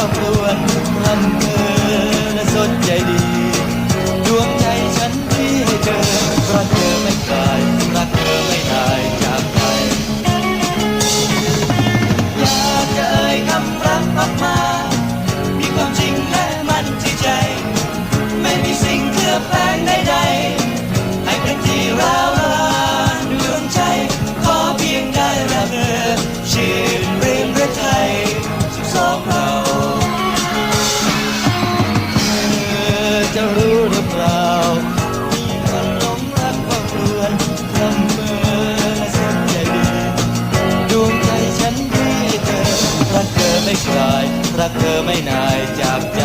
ความรัวทำเธอและสดใจดี ดวงใจฉันที่ให้เธอเพราะเธอไม่ตายรักเธอไม่ตายจากไปอยากจะเอ่ยคำรักออกมามีความจริงและมันที่ใจ ไม่มีสิ่งเคลือบแฝงใด จะรู้หรือเปล่ามีคนหลงรักความรวนทำเมือและสนใจดีดวงใจฉันที่เธอรักเธอไม่คลายรักเธอไม่นายจากใจ